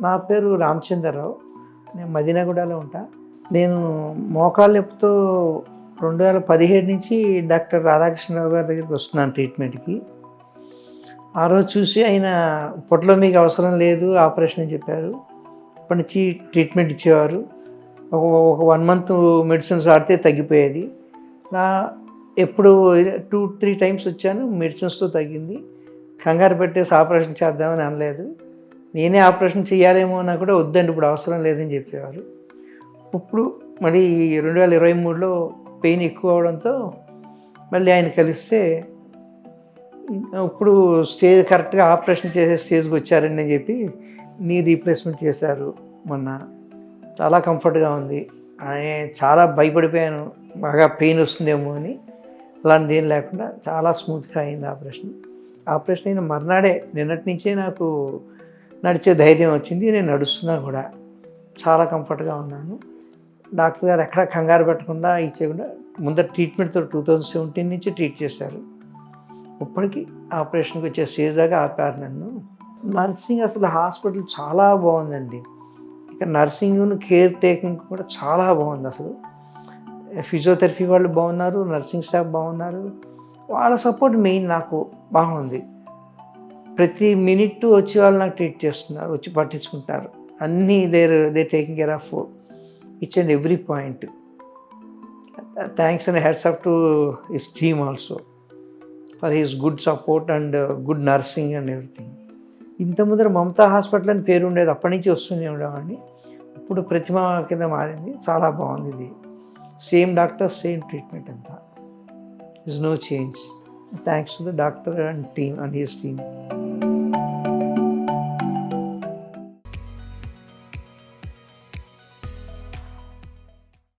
నా పేరు రామచంద్రరావు. నేను మదీనాగూడలో ఉంటా. నేను మోకాళ్ళ నొప్పితో రెండు వేల పదిహేడు నుంచి డాక్టర్ రాధాకృష్ణరావు గారి దగ్గరికి వస్తున్నాను ట్రీట్మెంట్కి. ఆ రోజు చూసి ఆయన పొట్టలో మీకు అవసరం లేదు ఆపరేషన్ అని చెప్పారు. అప్పటి నుంచి ట్రీట్మెంట్ ఇచ్చేవారు. ఒక ఒక వన్ మంత్ మెడిసిన్స్ వాడితే తగ్గిపోయేది. నా ఎప్పుడు టూ త్రీ టైమ్స్ వచ్చాను మెడిసిన్స్తో తగ్గింది. కంగారు పెట్టేసి ఆపరేషన్ చేద్దామని అనలేదు. నేనే ఆపరేషన్ చేయాలేమో అన్నా కూడా వద్దండి ఇప్పుడు అవసరం లేదని చెప్పేవారు. ఇప్పుడు మళ్ళీ రెండు వేల ఇరవై మూడులో పెయిన్ ఎక్కువ అవడంతో మళ్ళీ ఆయన కలిస్తే ఇప్పుడు స్టేజ్ కరెక్ట్గా ఆపరేషన్ చేసే స్టేజ్కి వచ్చారండి అని చెప్పి నీ రీప్లేస్మెంట్ చేశారు మొన్న. చాలా కంఫర్ట్గా ఉంది. ఆయన చాలా భయపడిపోయాను. బాగా పెయిన్ వస్తుందేమో అని. అలాంటిది ఏం లేకుండా చాలా స్మూత్గా అయింది ఆపరేషన్. ఆపరేషన్ అయిన మర్నాడే నిన్నటి నుంచే నాకు నడిచే ధైర్యం వచ్చింది నేను నడుస్తున్నా కూడా. చాలా కంఫర్ట్గా ఉన్నాను. డాక్టర్ గారు ఎక్కడ కంగారు పెట్టకుండా ఇచ్చేయకుండా ముందర ట్రీట్మెంట్తో టూ థౌజండ్ సెవెంటీన్ నుంచి ట్రీట్ చేశారు. ఇప్పటికీ ఆపరేషన్కి వచ్చే స్టేజ్ దాకా ఆపారు నన్ను. నర్సింగ్ అసలు హాస్పిటల్ చాలా బాగుందండి. ఇక నర్సింగ్ కేర్ టేకింగ్ కూడా చాలా బాగుంది అసలు. ఫిజియోథెరపీ వాళ్ళు బాగున్నారు నర్సింగ్ స్టాఫ్ బాగున్నారు. వాళ్ళ సపోర్ట్ మెయిన్ నాకు బాగుంది. ప్రతి మినిట్ వచ్చి వాళ్ళు నాకు ట్రీట్ చేస్తున్నారు వచ్చి పట్టించుకుంటారు. అన్నీ there they taking care of each and every point thanks and heads up to his team also for his good support and good nursing and everything ఇంత ముందర మమతా హాస్పిటల్ అని పేరు ఉండేది అప్పటి నుంచి వస్తూనే ఉండేవాడిని. ఇప్పుడు ప్రతిమ కింద మారింది చాలా బాగుంది ఇది. సేమ్ డాక్టర్ సేమ్ ట్రీట్మెంట్ అంతా. Is no change thanks to the doctor and team and his team